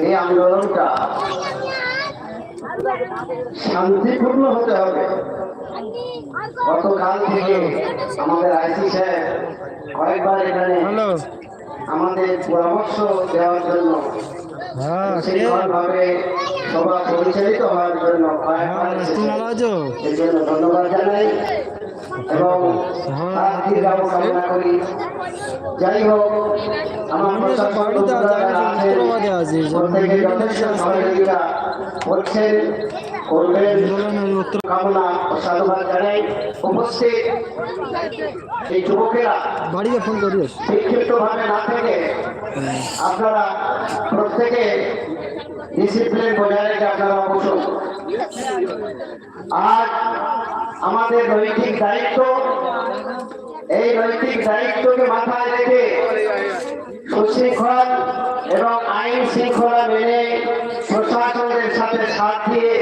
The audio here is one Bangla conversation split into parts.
এই আন্দোলনটা শান্তিপূর্ণ হতে হবে। গতকাল থেকে আমাদের আইসি সাহেব কয়েকবার এখানে আমাদের পরামর্শ দেওয়ার জন্য হ্যাঁ শৃঙ্খলভাবে সভা পরিচালিত হওয়ার জন্য কয়েকবার হ্যাঁ জন্য ধন্যবাদ জানাই এবং তার দীর্ঘায়ু কামনা করি। যাই হোক আমার প্রশাসন আছে, উত্তরাবাদে আছি, বাড়িতে ফোন করিস না থেকে আপনারা প্রত্যেকে ডিসিপ্লিন বজায় রেখে আপনারা বসুন। আমাদের নৈতিক দায়িত্ব এই নৈতিক দায়িত্বকে মাথায় রেখে সুশৃঙ্খল এবং আইন শৃঙ্খলা মেনে প্রশাসনের সাথে সাথ দিয়ে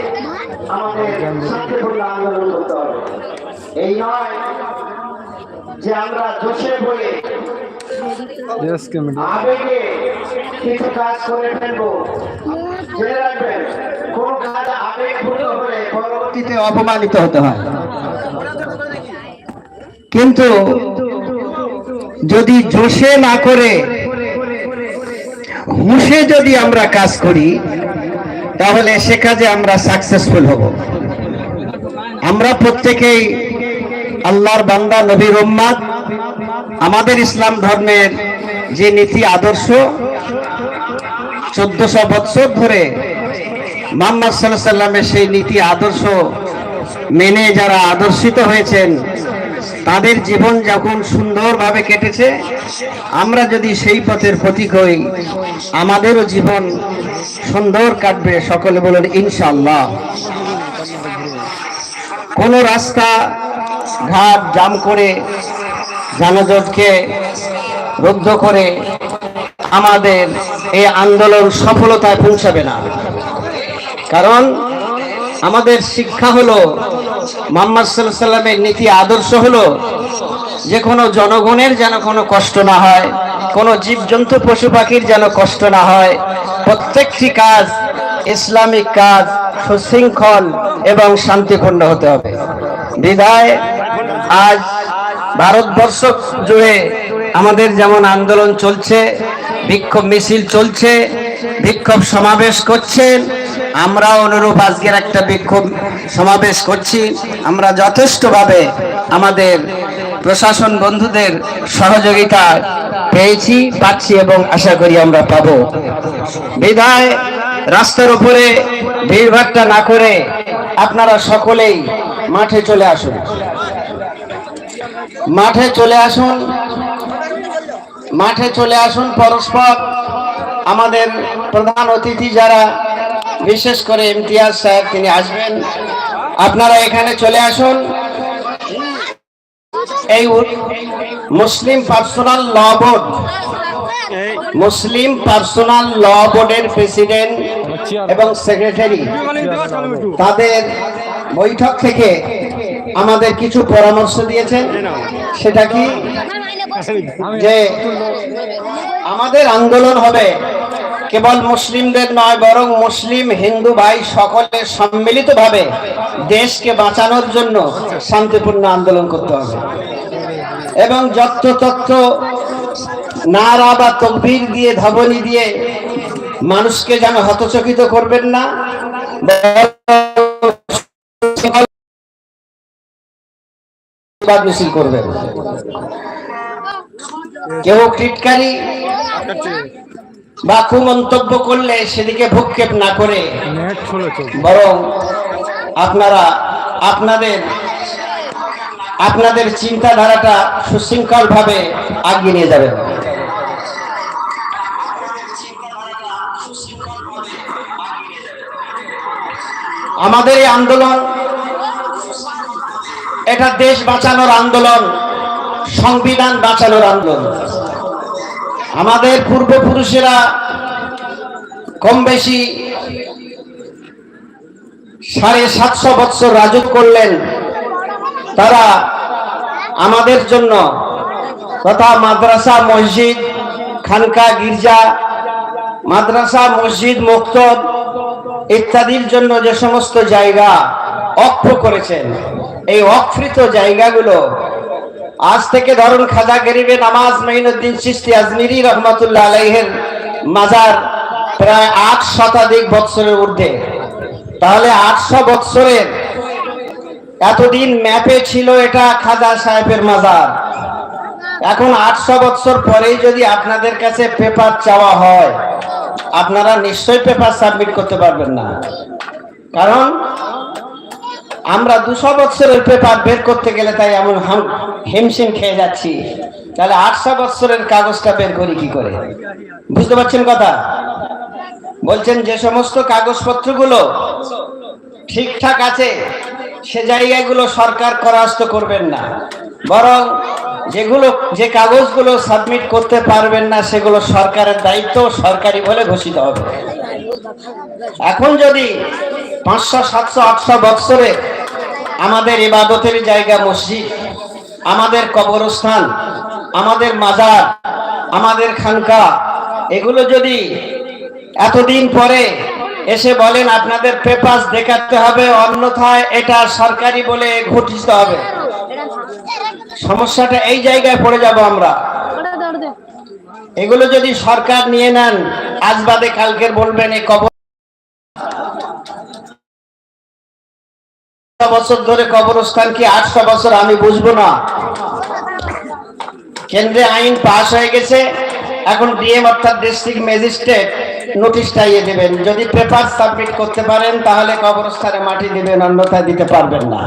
আমাদের শান্তিপূর্ণ আন্দোলন করতে হবে। এই নয় যে আমরা দোষে বলে আবেগে কিছু কাজ করে ফেলব। জেনে রাখবেন কোন কাজ আবেগপূর্ণ হলে পরবর্তীতে অপমানিত হতে হয়। কিন্তু যদি জোশে না করে হুঁশে যদি আমরা কাজ করি, তাহলে সে কাজে আমরা সাকসেসফুল হব। আমরা প্রত্যেকেই আল্লাহর বান্দা, নবীর উম্মাদ, আমাদের ইসলাম ধর্মের যে নীতি আদর্শ, চোদ্দশো বৎসর ধরে মোহাম্মদ সাল্লাহ সাল্লামের সেই নীতি আদর্শ মেনে যারা আদর্শিত হয়েছেন তাদের জীবন যখন সুন্দরভাবে কেটেছে, আমরা যদি সেই পথের প্রতীক হই, আমাদেরও জীবন সুন্দর কাটবে। সকলে বলেন ইনশাল্লাহ কোন রাস্তা, ঘাট জাম করে, যানজটকে রুদ্ধ করে আমাদের এই আন্দোলন সফলতায় পৌঁছাবে না। কারণ আমাদের শিক্ষা হলো মোহাম্মদ সাল্লামের নীতি আদর্শ হলো যে কোনো জনগণের যেন কোনো কষ্ট না হয়, কোনো জীবজন্তু পশু পাখির যেন কষ্ট না হয়। প্রত্যেকটি কাজ ইসলামিক কাজ, সুশৃঙ্খল এবং শান্তিপূর্ণ হতে হবে। বিদায়, আজ ভারতবর্ষ জুড়ে আমাদের যেমন আন্দোলন চলছে, বিক্ষোভ মিছিল চলছে, বিক্ষোভ সমাবেশ করছেন আমরা অনুরূপ আজকের একটা বিক্ষোভ সমাবেশ করছি। আমরা যথেষ্টভাবে আমাদের প্রশাসন বন্ধুদের সহযোগিতা পেয়েছি, পাচ্ছি এবং আশা করি আমরা পাবো। বিধায় রাস্তার উপরে ভিড়ভাট্টা না করে আপনারা সকলেই মাঠে চলে আসুন। মাঠে চলে আসুন, মাঠে চলে আসুন পরস্পর। আমাদের প্রধান অতিথি যারা বিশেষ করে ইমতিয়াজ স্যার, তিনি আসবেন। আপনারা এখানে চলে আসুন। এই Muslim personal law board, Muslim personal law বোর্ডের প্রেসিডেন্ট এবং সেক্রেটারি, তাদের বৈঠক থেকে আমাদের কিছু পরামর্শ দিয়েছেন। সেটা কি? যে আমাদের আন্দোলন হবে কেবল মুসলিমদের নয়, বরং মুসলিম, হিন্দু ভাই সকলে সম্মিলিতভাবে দেশকে বাঁচানোর জন্য শান্তিপূর্ণ আন্দোলন করতে হবে। এবং যত্র তত্ত্ব নারা বা তকবীর দিয়ে, ধবনি দিয়ে মানুষকে যেন হতচকিত করবেন না করবেন। কেউ টিটকারি বা কুমন্তব্য করলে সেদিকে ভূক্ষেপ না করে বরং আপনারা আপনাদের আপনাদের চিন্তাধারাটা সুশৃঙ্খল ভাবে আগিয়ে নিয়ে যাবেন। আমাদের এই আন্দোলন, এটা দেশ বাঁচানোর আন্দোলন, সংবিধান বাঁচানোর আন্দোলন। আমাদের পূর্বপুরুষেরা কম বেশি সাড়ে সাতশো বৎসর রাজত্ব করলেন, তারা আমাদের জন্য তথা মাদ্রাসা মসজিদ, খানকা, গির্জা, মাদ্রাসা মসজিদ, মক্তব ইত্যাদির জন্য যে সমস্ত জায়গা অক্ষ করেছেন, এই অকৃত জায়গাগুলো আজ থেকে ধরুন খাজা গরিবে নামাজ মাইনুদ্দিন চিস্তি আজমিরি রহমতুল্লাহ আলাইহের মাজার প্রায় আট শতাধিক বৎসরের ঊর্ধ্বে। তাহলে আটশো বৎসরের এতদিন ম্যাপে ছিল এটা খাজা সাহেবের মাজার। এখন আটশো বৎসর পরেই যদি আপনাদের কাছে পেপার চাওয়া হয়, আপনারা নিশ্চয়ই পেপার সাবমিট করতে পারবেন না। কারণ আমরা দুশো বছরের পেপার বের করতে গেলে তাই এমন হাম- হিমশিম খেয়ে যাচ্ছি। তাহলে আটশো বৎসরের কাগজটা বের করি কি করে? বুঝতে পারছেন কথা? বলছেন যে সমস্ত কাগজপত্রগুলো ঠিকঠাক আছে, সে জায়গাগুলো সরকার করাস্ত করবেন না। বরং যেগুলো, যে কাগজগুলো সাবমিট করতে পারবেন না, সেগুলো সরকারের দায়িত্ব, সরকারি বলে ঘোষিত হবে। এখন যদি পাঁচশো, সাতশো, আটশো বৎসরে আমাদের ইবাদতের জায়গা মসজিদ, আমাদের কবরস্থান, আমাদের মাজার, আমাদের খানকা, এগুলো যদি এতদিন পরে এসে বলেন আপনাদের পেপার দেখাতে হবে, অন্যথায় এটা সরকারি বলে ঘটিত হবে। সমস্যাটা এই জায়গায় পড়ে যাব আমরা। এগুলো যদি সরকার নিয়ে নেন, আজ বাদে কালকের বলবেন এই কবর বছর ধরে কবরস্থান কি আটটা বছর আমি বুঝব না। কেন্দ্রে আইন পাশ হয়ে গেছে। এখন ডিএম অর্থাৎ ডিস্ট্রিক্ট ম্যাজিস্ট্রেট নোটিশটা ইয়ে দেবেন। যদি পেপার সাবমিট করতে পারেন, তাহলে কবরস্থানে মাটি দিবেন, অন্যথায় দিতে পারবেন না।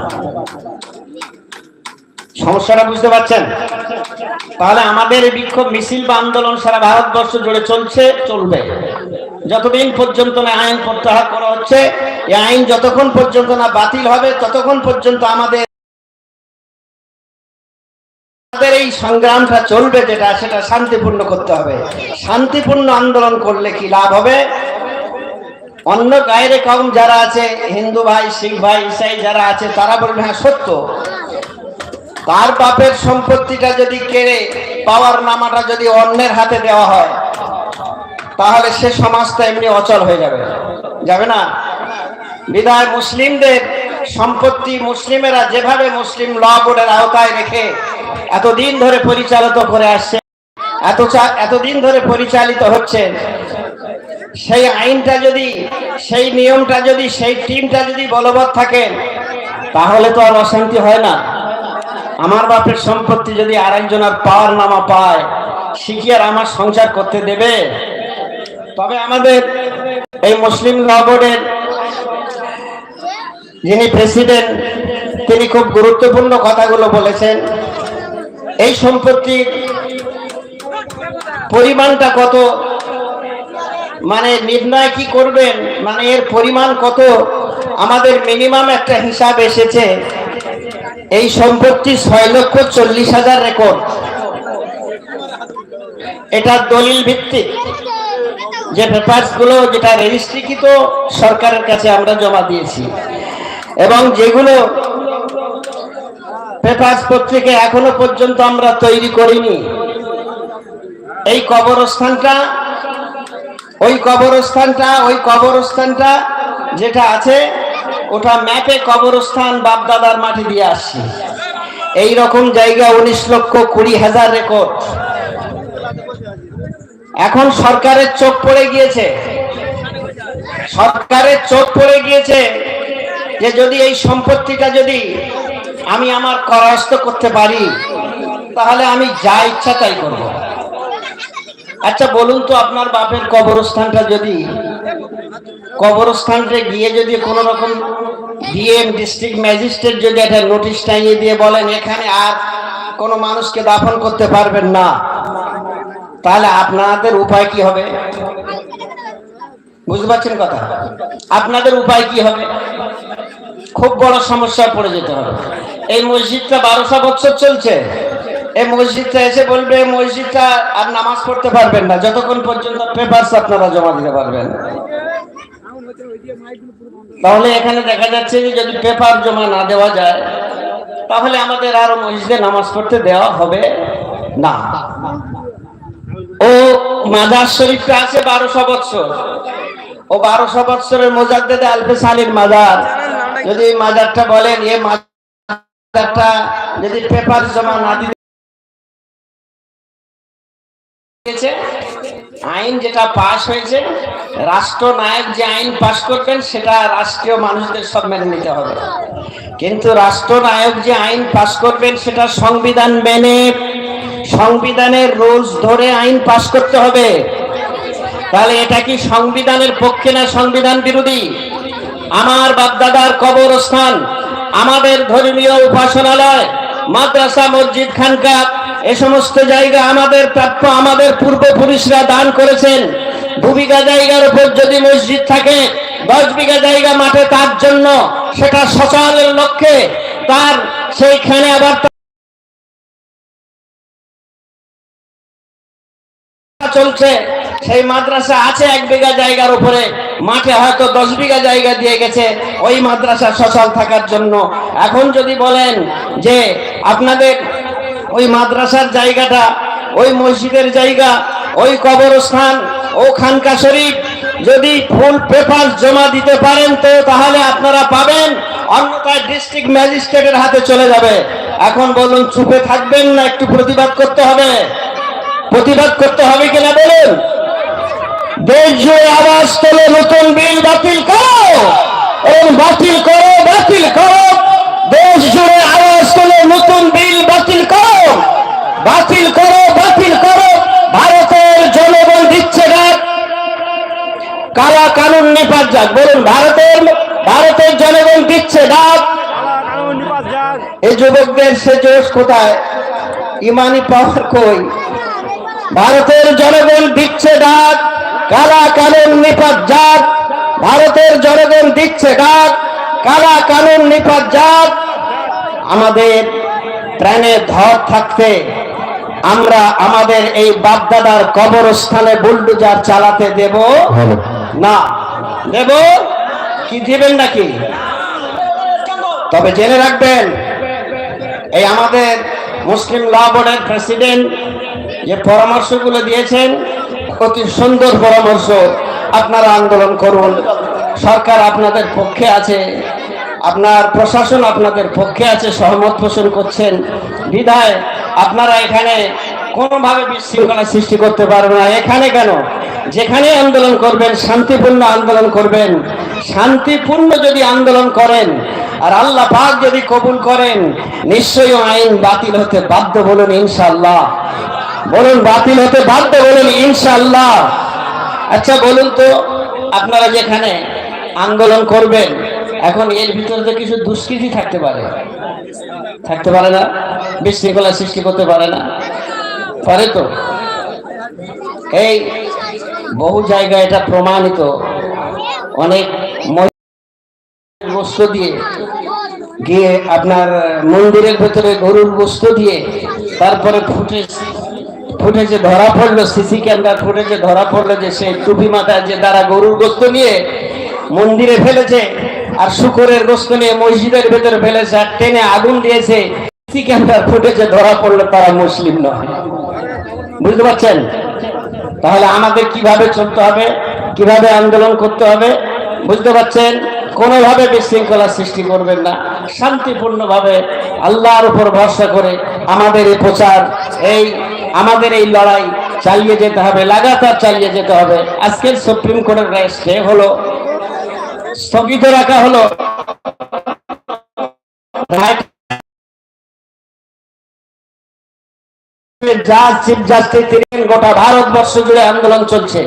সমস্যাটা বুঝতে পারছেন? তাহলে আমাদের এই বিক্ষোভ মিছিল বা আন্দোলন সারা ভারতবর্ষ জুড়ে চলছে, চলবে। যতদিন পর্যন্ত না আইন প্রত্যাহার করা হচ্ছে, এই আইন যতক্ষণ পর্যন্ত না বাতিল হবে, ততক্ষণ পর্যন্ত আমাদের আমাদের এই সংগ্রামটা চলবে যেটা, সেটা শান্তিপূর্ণ করতে হবে। শান্তিপূর্ণ আন্দোলন করলে কি লাভ হবে? অন্য গায়ের কম যারা আছে, হিন্দু ভাই, শিখ ভাই, ইসাই যারা আছে, তারা বলবে হ্যাঁ সত্য। তার বাপের সম্পত্তিটা যদি কেড়ে পাওয়ার নামাটা যদি অন্যের হাতে দেওয়া হয়, তাহলে সে সমাজটা এমনি অচল হয়ে যাবে। যাবে না? বিদায় মুসলিমদের সম্পত্তি মুসলিমেরা যেভাবে মুসলিম ল বোর্ডের আওতায় রেখে এতদিন ধরে পরিচালিত করে আসছে, এত এতদিন ধরে পরিচালিত হচ্ছে, সেই আইনটা যদি, সেই নিয়মটা যদি, সেই টিমটা যদি বলবৎ থাকে, তাহলে তো আর অশান্তি হয় না। আমার বাপের সম্পত্তি যদি আরেকজনের পাওয়ার নামা পায় শিখি আর আমার সংসার করতে দেবে? তবে আমাদের এই মুসলিম ল যিনি প্রেসিডেন্ট, তিনি খুব গুরুত্বপূর্ণ কথাগুলো বলেছেন। এই সম্পত্তির পরিমাণটা কত? মানে নির্ণয় কি করবেন? মানে এর পরিমাণ কত? আমাদের মিনিমাম একটা হিসাব এসেছে। এই সম্পত্তি ছয় লক্ষ চল্লিশ হাজার রেকর্ড এটা দলিল ভিত্তিক। যে পেপারসগুলো যেটা রেজিস্ট্রিকৃত সরকারের কাছে আমরা জমা দিয়েছি। এবং যেগুলো পেপারস পত্রিকা এখনও পর্যন্ত আমরা তৈরি করিনি। এই কবরস্থানটা, ওই কবরস্থানটা ওই কবরস্থানটা যেটা আছে ওটা ম্যাপে কবরস্থান বাপদাদার মাটি দিয়ে আসছি। এই রকম জায়গা উনিশ লক্ষ কুড়ি হাজার রেকর্ড। এখন সরকারের চোখ পড়ে গিয়েছে। সরকারের চোখ পড়ে গিয়েছে যে যদি এই সম্পত্তিটা যদি আমি আমার করায়স্ত করতে পারি, তাহলে আমি যা ইচ্ছা তাই করব। আচ্ছা বলুন তো আপনার বাপের কবরস্থানটা যদি কবরস্থানটা গিয়ে যদি কোনো রকম ডিএম, ডিস্ট্রিক্ট ম্যাজিস্ট্রেট যদি একটা নোটিশ টাঙিয়ে দিয়ে বলেন, এখানে আর কোনো মানুষকে দাফন করতে পারবেন না, তাহলে আপনাদের উপায় কি হবে? বুঝতে পারছেন কথা? আপনাদের উপায় কি হবে? খুব বড় সমস্যায় পড়ে যেতে হবে। এই মসজিদটা বারোশো বছর চলছে। এই মসজিদটা এসে বলবে মসজিদটা আর নামাজ পড়তে পারবেন না। যতক্ষণ পর্যন্ত পেপারস আপনারা জমা দিতে পারবেন। তাহলে এখানে দেখা যাচ্ছে যে যদি পেপার জমা না দেওয়া যায়, তাহলে আমাদের আরও মসজিদে নামাজ পড়তে দেওয়া হবে না। ও মাজার শরীফটা আছে বারোশো বৎসর। ও বারোশো বৎসরের মোজাদ্দেদে আলফে সালির মাজার যদি মাজারটা বলেন, এ মাজারটা যদি পেপার জমা না দিতে হয়েছে, আইন যেটা পাশ হয়েছে রাষ্ট্রনায়ক যে আইন পাশ করবেন সেটা রাষ্ট্রীয় মানুষদের সব মেনে নিতে হবে। কিন্তু রাষ্ট্রনায়ক যে আইন পাশ করবেন সেটা সংবিধান মেনে সংবিধানের রুলস ধরে আইন পাশ করতে হবে। তাহলে এটা কি সংবিধানের পক্ষে না সংবিধান বিরোধী? আমার বাপদাদার কবরস্থান আমাদের ধর্মীয় উপাসনালয় মাদ্রাসা মসজিদ খানকা এ সমস্ত জায়গা আমাদের প্রাপ্য, আমাদের পূর্বপুরুষরা দান করেছেন। বিঘা জায়গার উপর যদি মসজিদ থাকে, দশ বিঘা জায়গা মাঠে তার জন্য সেটা সচলের লক্ষ্যে তার সেইখানে আবার চলছে। সেই মাদ্রাসা আছে এক বিঘা জায়গার উপরে। মাঠে হয়তো দশ বিঘা জায়গা দিয়ে গেছে। ওই মাদ্রাসা সচল থাকার জন্য। এখন যদি বলেন যে আপনাদের ওই মাদ্রাসার জায়গাটা, ওই মসজিদের জায়গা, ওই কবরস্থান, ও খানকা শরীফ, যদি ফুল পেপার জমা দিতে পারেন তো তাহলে আপনারা পাবেন, অন্যথায় ডিস্ট্রিক্ট ম্যাজিস্ট্রেটের হাতে চলে যাবে। এখন বলুন, চুপে থাকবেন না, একটু প্রতিবাদ করতে হবে? প্রতিবাদ করতে হবে কিনা বলুন? দেশ জুড়ে আওয়াজ তোলে নতুন বিল বাতিল করো। এবং বাতিল করো বাতিল করো। দেশ জুড়ে আওয়াজ তোলে নতুন বিল বাতিল করো বাতিল করো বাতিল করো ভারতের জনগণ দিচ্ছে ডাক কালা কানুন নিপাত যাক বলুন ভারতের ভারতের জনগণ দিচ্ছে ডাক। এই যুবকদের সে জোশ কোথায়? ইমানি পাওয়ার কই? ভারতের জনগণ দিচ্ছে ডাক কালা কানুন নিপাত যাক ভারতের জনগণ দিচ্ছে ডাক কালা কানুন নিপাত যাক আমাদের প্রাণে ধর থাকতে আমরা আমাদের এই বাপদাদার কবরস্থানে বুলডুজার চালাতে দেব না। দেব কি দিবেন নাকি? তবে জেনে রাখবেন, এই আমাদের মুসলিম ল বোর্ডের প্রেসিডেন্ট যে পরামর্শগুলো দিয়েছেন, অতি সুন্দর পরামর্শ আপনারা আন্দোলন করুন। সরকার আপনাদের পক্ষে আছে, আপনার প্রশাসন আপনাদের পক্ষে আছে, সহমত পোষণ করছেন। বিধায় আপনারা এখানে কোনোভাবে বিশৃঙ্খলা সৃষ্টি করতে পারবেন না। এখানে কেন? যেখানে আন্দোলন করবেন, শান্তিপূর্ণ আন্দোলন করবেন। শান্তিপূর্ণ যদি আন্দোলন করেন, আর আল্লাহ পাক যদি কবুল করেন, নিশ্চয়ই আইন বাতিল হতে বাধ্য বলুন ইনশাল্লাহ বলুন, বাতিল হতে বাধ্য বলুন ইনশাল্লাহ আচ্ছা বলুন তো, আপনারা যেখানে আন্দোলন করবেন, এখন এর ভিতরে তো কিছু দুষ্কৃতি থাকতে পারে। থাকতে পারে না? বিশৃঙ্খলা সৃষ্টি করতে পারে না? পারে তো? এই বহু জায়গায় এটা প্রমাণিত। অনেক গোস্ত দিয়ে গিয়ে আপনার মন্দিরের ভেতরে গরুর গোস্ত দিয়ে তারপরে ফুটেজ ফুটেজে ধরা পড়ল, সিসি ক্যামেরা ফুটেজে ধরা পড়ল যে সে টুপি মাথায় যে তারা গরুর গোস্ত নিয়ে মন্দিরে ফেলেছে আর শুকরের গোস্ত নিয়ে মসজিদের ভেতরে ফেলেছে আর টেনে আগুন দিয়েছে। সিসি ক্যামেরা ফুটেজে ধরা পড়ল তারা মুসলিম নয়। বুঝতে পারছেন? তাহলে আমাদের কীভাবে চলতে হবে? কীভাবে আন্দোলন করতে হবে? বুঝতে পারছেন? কোনোভাবে বিশৃঙ্খলা সৃষ্টি করবেন না। শান্তিপূর্ণভাবে আল্লাহর উপর ভরসা করে আমাদের এই প্রচার, এই আমাদের এই লড়াই চালিয়ে যেতে হবে, লাগাতার চালিয়ে যেতে হবে। আজকের সুপ্রিম কোর্টের রায় স্টে হলো, স্থগিত রাখা হলো। রায় জাজ চিফ জাস্টিস তিনি, গোটা ভারতবর্ষ জুড়ে আন্দোলন চলছে।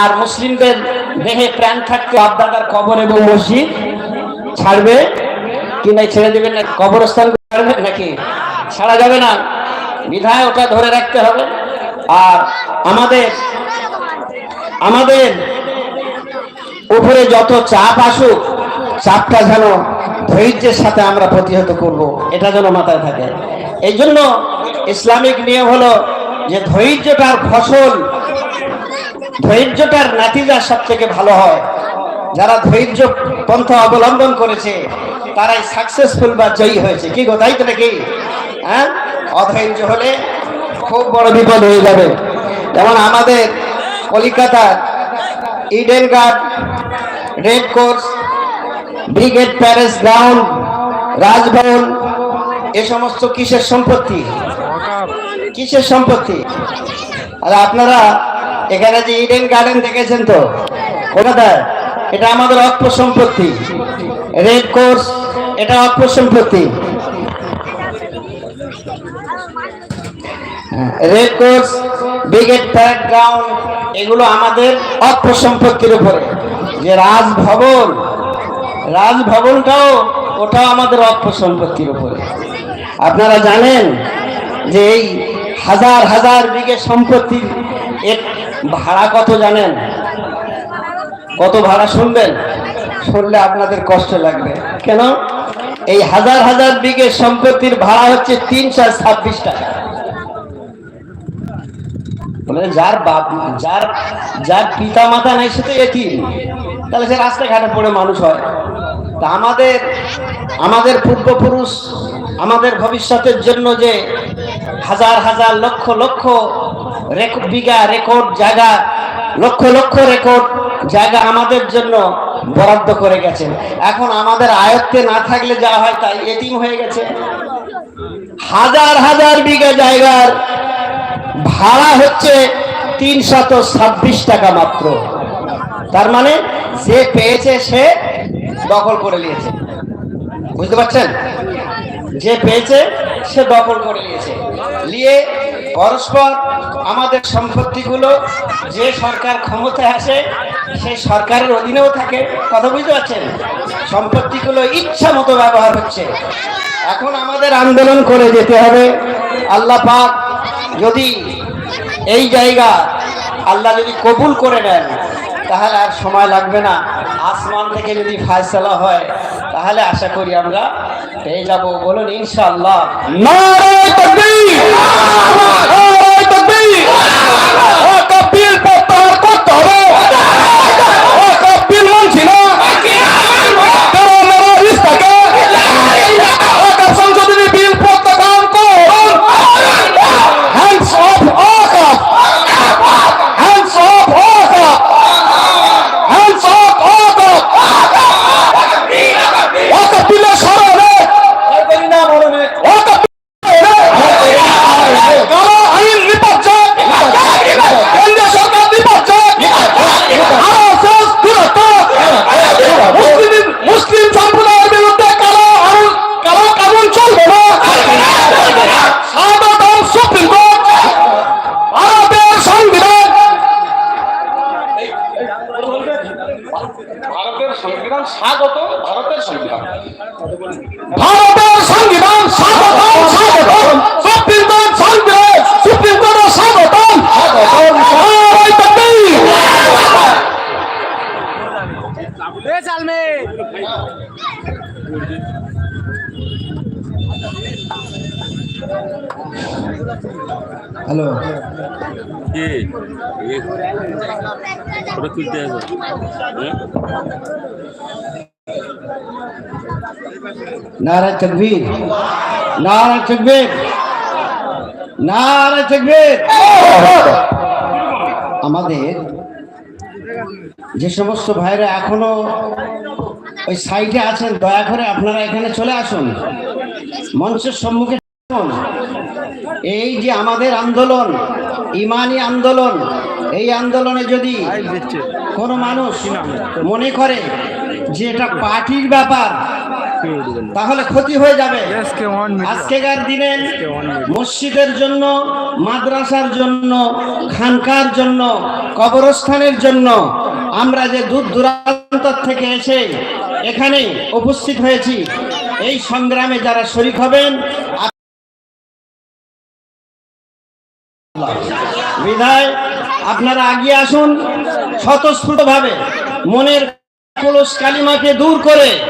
আর মুসলিমদের দেহে প্রাণ থাকতে আবদাদার কবর এবং মসজিদ ছাড়বে কি নাই ছেড়ে দেবেন না? কবরস্থান ছাড়বেন নাকি? ছাড়া যাবে না। বিধায় ওটা ধরে রাখতে হবে। আর আমাদের আমাদের উপরে যত চাপ আসুক, চাপটা যেন ধৈর্যের সাথে আমরা প্রতিহত করব, এটা যেন মাথায় থাকে। এই জন্য ইসলামিক নিয়ম হলো যে ধৈর্যটার ফসল, ধৈর্যটার নাতিজা সব থেকে ভালো হয়। যারা ধৈর্য পন্থা অবলম্বন করেছে, তারাই সাকসেসফুল বা জয়ী হয়েছে। কি গো, তাই তো নাকি? হ্যাঁ? অধৈর্য হলে খুব বড় বিপদ হয়ে যাবে। যেমন আমাদের কলিকাতার Eden Gardens Race Course Brigade Parade Ground Rajbhavan এ সমস্ত কিসের সম্পত্তি? কিসের সম্পত্তি? আর আপনারা এখানে যে ইডেন গার্ডেন দেখেছেন তো? কোথায়? এটা আমাদের অক্ষ সম্পত্তি। রেড কোর্স এটা অক্ষ সম্পত্তি। Race Course Brigade Parade Ground এগুলো আমাদের অক্ষ সম্পত্তির উপরে। যে রাজভবন, রাজভবনটাও ওটাও আমাদের অক্ষ সম্পত্তির উপরে। আপনারা জানেন যে এই হাজার হাজার বিঘে সম্পত্তির এর ভাড়া কত জানেন? কত ভাড়া শুনবেন? শুনলে আপনাদের কষ্ট লাগবে। কেন? এই হাজার হাজার বিঘে সম্পত্তির ভাড়া হচ্ছে তিনশো ছাব্বিশ টাকা। যার বাপ, যার যার পিতা মাতা নাই, সে তো এটি তাহলে সে রাস্তাঘাটে পড়ে মানুষ হয়। তা আমাদের আমাদের পূর্বপুরুষ আমাদের ভবিষ্যতের জন্য যে হাজার হাজার লক্ষ লক্ষ বিঘা রেকর্ড জায়গা, লক্ষ লক্ষ রেকর্ড জায়গা আমাদের জন্য বরাদ্দ করে গেছেন। এখন আমাদের আয়ত্তে না থাকলে যা হয় তাই এটিম হয়ে গেছে। হাজার হাজার বিঘা জায়গার ভাড়া হচ্ছে তিনশত ছাব্বিশ টাকা মাত্র। তার মানে যে পেয়েছে সে দখল করে নিয়েছে। বুঝতে পারছেন? যে পেয়েছে, সে দখল করে নিয়েছে। নিয়ে পরস্পর আমাদের সম্পত্তিগুলো, যে সরকার ক্ষমতায় আসে সেই সরকারের অধীনেও থাকে। কথা বুঝতে পারছেন? সম্পত্তিগুলো ইচ্ছা মতো ব্যবহার হচ্ছে। এখন আমাদের আন্দোলন করে যেতে হবে। আল্লাহ পাক যদি এই জায়গা আল্লাহ যদি কবুল করে নেন তাহলে আর সময় লাগবে না। আসমান থেকে যদি ফায়সলা হয়, তাহলে আশা করি আমরা পেয়ে যাব। বলুন, ইনশাআল্লাহ নারায় তাকবীর নারায় তাকবীর ও কপিল প্রত্যাহার করতে হবে ও কপিল মানছি না তেরো মেরো ইস্তাকে ও কাপ সংশোধনী বিল প্রত্যাখ্যান করুন হ্যান্ডস অফ অকাপ হ্যান্ডস অফ অকাপ হ্যান্ডস অফ অকাপ ও কপিলের স্মরণে ও কপিলের কালো আইন বিপর্যয় কেন্দ্রীয় সরকার বিপর্যয় আরএসএস বিরত মুসলিম মুসলিম সম্প্রদায়ের বিরুদ্ধে কালো আইন কালো কানুন চলবে না সাধারণ সুপ্রিম কোর্ট ভারতের সংবিধান ভারতের সংবিধান স্বাগত ভারতের সংবিধান ভারতের সংবিধান স্বাগতম স্বাগতম সুপ্রিম কোর্ট সংবিধান সুপ্রিম কোর্টের স্বাগতম নারায় তাকবীর হ্যালো। কি? ফটো তুলতে আছে হ্যাঁ? নারায় তকবীর। নারায় তকবীর। নারায় তকবীর। আমাদের যে সমস্ত ভাইরা এখনও ওই সাইডে আছেন, দয়া করে আপনারা এখানে চলে আসুন। মঞ্চের সম্মুখে। এই যে আমাদের আন্দোলন, ইমানি আন্দোলন, এই আন্দোলনে যদি কোনো মানুষ মনে করে যে এটা পার্টির ব্যাপার, তাহলে ক্ষতি হয়ে যাবে। আজকেকার দিনে? মসজিদের জন্য, মাদ্রাসার জন্য, খানকার জন্য, কবরস্থানের জন্য আমরা যে দূর দূরান্ত থেকে এসে এখানে উপস্থিত হয়েছি। এই সংগ্রামে যারা শরিক হবেন, বিধায় আপনারা আগিয়ে আসুন স্বতঃস্ফূর্ত ভাবে মনের কলস কালিমাকে দূর করে